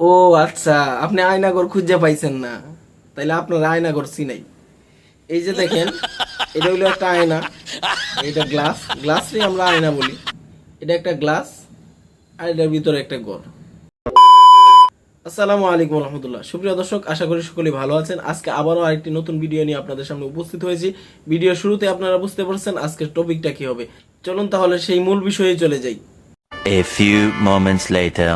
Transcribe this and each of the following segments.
ও আচ্ছা আপনি আয়নাগর খুঁজে পাইছেন না। তাইলে আপনার আয়নাগর চিনাই এই যে দেখেন, এটা হলো একটা আয়না। এটা গ্লাস। গ্লাসরে আমরা আয়না বলি। এটা একটা গ্লাস, আর এটার ভিতরে একটা ঘর। আসসালামু আলাইকুম রহমতুল্লাহ। সুপ্রিয় দর্শক, আশা করি সকলেই ভালো আছেন। আজকে আবারও আরেকটি নতুন ভিডিও নিয়ে আপনাদের সামনে উপস্থিত হয়েছি। ভিডিও শুরুতে আপনারা বুঝতে পারছেন আজকের টপিকটা কি হবে। চলুন তাহলে সেই মূল বিষয়ে চলে যাই। A few moments later.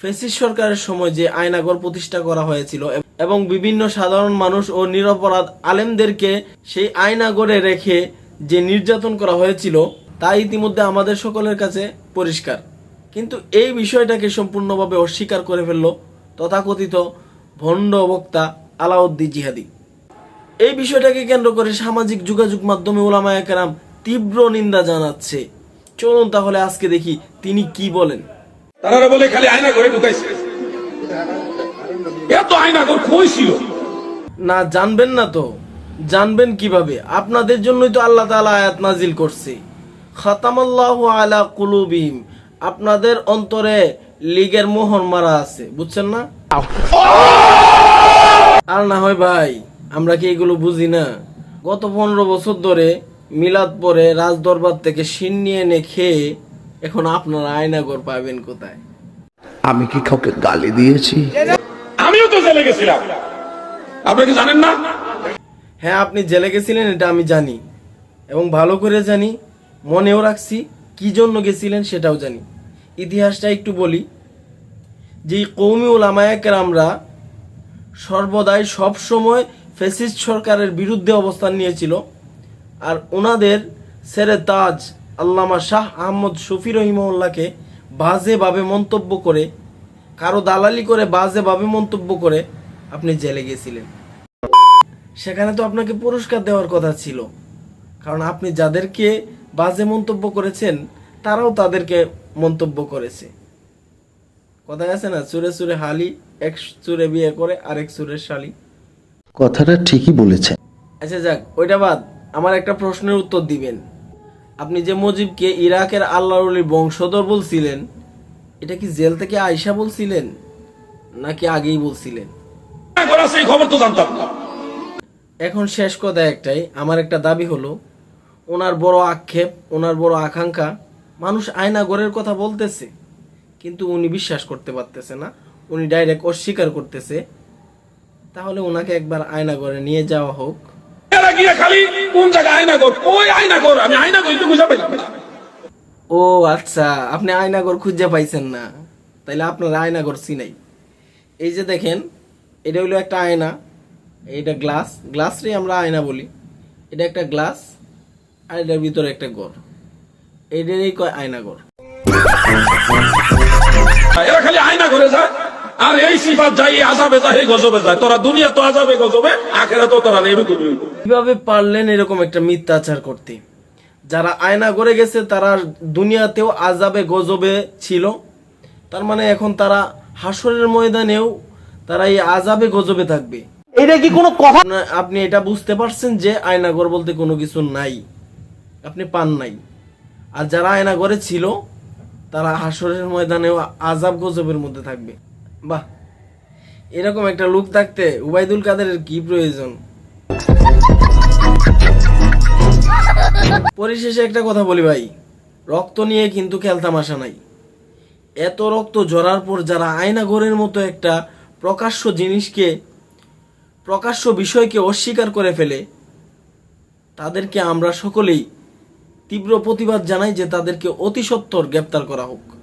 ফেসিস সরকারের সময় যে আয়নাগর প্রতিষ্ঠা করা হয়েছিল এবং বিভিন্ন সাধারণ মানুষ ও নিরপরাধ আলেমদেরকে সেই আয়নাগরে রেখে যে নির্যাতন করা হয়েছিল, তা ইতিমধ্যে আমাদের সকলের কাছে পরিষ্কার কিন্তু এই বিষয়টাকে সম্পূর্ণভাবে অস্বীকার করে ফেলল তথাকথিত ভণ্ড বক্তা আলাউদ্দিন জিহাদি এই বিষয়টাকে কেন্দ্র করে সামাজিক যোগাযোগ মাধ্যমে ওলামায়া কেরাম তীব্র নিন্দা জানাচ্ছে চলুন তাহলে আজকে দেখি তিনি কি বলেন। তারা বলে খালি আয়নাগরে ঢুকাইছে। এত আয়নাগর কই ছিল? না জানবেন না তো। জানবেন কীভাবে? আপনাদের জন্যই তো আল্লাহ তাআলা আয়াত নাজিল করছে। খাতামাল্লাহু আলা কুলুবিহিম। আপনাদের অন্তরে লিগের মোহর মারা আছে বুঝছেন না? আর না হয় ভাই আমরা কি এগুলো বুঝি না? গত পনেরো বছর ধরে মিলাদ পরে রাজ দরবার থেকে সিন নিয়ে এনে খেয়ে এখন আপনারা আয়নাগর পাবেন কোথায়? আমি কি কাউকে গালি দিয়েছি? আমিও তো জেলে গেছিলাম। আপনি কি জানেন না? হ্যাঁ আপনি জেলে গেছিলেন এটা আমি জানি। এবং ভালো করে জানি মনেও রাখছি কি জন্য গেছিলেন সেটাও জানি। ইতিহাসটা একটু বলি যে কৌমি ওলামায়াকের আমরা সর্বদাই সবসময় ফেসিস্ট সরকারের বিরুদ্ধে অবস্থান নিয়েছিল আর ওনাদের সেরে তাজ আল্লামা শাহ আহমদ শফি রহিমউল্লাহকে বাজেভাবে মন্তব্য করে কারও দালালি করে বাজেভাবে মন্তব্য করে আপনি জেলে গেছিলেন। সেখানে তো আপনাকে পুরস্কার দেওয়ার কথা ছিল। কারণ আপনি যাদেরকে বাজে মন্তব্য করেছেন তারাও তাদেরকে মন্তব্য করেছে। কথায় আছে না? চুরে চুরে হালি এক চুরে বিয়ে করে আরেক চুরের শালি। কথাটা ঠিকই বলেছে আচ্ছা যাক ওইটা বাদ। আমার একটা প্রশ্নের উত্তর দিবেন। আপনি যে মুজিবকে ইরাকের আল্লাহর বংশধর বলছিলেন এটা কি জেল থেকে আয়সা বলছিলেন নাকি আগেই বলছিলেন? আয়নাগর খবর তো জানতাম না। এখন শেষ কথা একটাই আমার একটা দাবি হলো ওনার বড় আক্ষেপ ওনার বড় আকাঙ্ক্ষা মানুষ আয়নাগরের কথা বলতেছে কিন্তু উনি বিশ্বাস করতে পারতেছে না উনি ডাইরেক্ট অস্বীকার করতেছে। তাহলে ওনাকে একবার আয়নাগরে নিয়ে যাওয়া হোক। এরা গিয়ে খালি কোন জায়গায় আয়নাগর? কই আয়নাগর? আমি আয়নাগর তো বুঝা পাইলাম ও আচ্ছা আপনি আয়নাগর খুঁজে পাইছেন না। তাইলে আপনার আয়নাগর চিনাই এই যে দেখেন এটা হলো একটা আয়না এইটা গ্লাস। গ্লাসটাই আমরা আয়না বলি। এটা একটা গ্লাস আর এটার ভিতরে একটা ঘর এটারই কয় আয়নাগর? এরা খালি আয়না করে যায়। আর এই সিফাত যাই আজাবে যায় গজবে যায়। তোরা দুনিয়া তো আজাবে গজবে আখেরা তো তোরা নেবে করবি। কীভাবে পারলেন এরকম একটা মিথ্যাচার করতে? যারা আয়না করে গেছে তারা দুনিয়াতেও আজাবে গজবে ছিল। তার মানে এখন তারা হাসরের ময়দানেও তারা এই আজাবে গজবে থাকবে। এটা কি কোনো কথা? আপনি এটা বুঝতে পারছেন যে আয়নাগর বলতে কোনো কিছু নাই। আপনি পান নাই। আর যারা আয়না আয়নাগরে ছিল তারা হাসরের ময়দানেও আজাব গজবের মধ্যে থাকবে। বাহ। এরকম একটা লুক থাকতে উবাইদুল কাদেরের কি প্রয়োজন? পরিশেষে একটা কথা বলি ভাই, রক্ত নিয়ে কিন্তু খেলতামাশা নাই। এত রক্ত ঝরার পর যারা আয়নাগরের মতো একটা প্রকাশ্য জিনিসকে, প্রকাশ্য বিষয়কে অস্বীকার করে ফেলে, তাদেরকে আমরা সকলেই তীব্র প্রতিবাদ জানাই যে তাদেরকে অতি সত্বর গ্রেপ্তার করা হোক।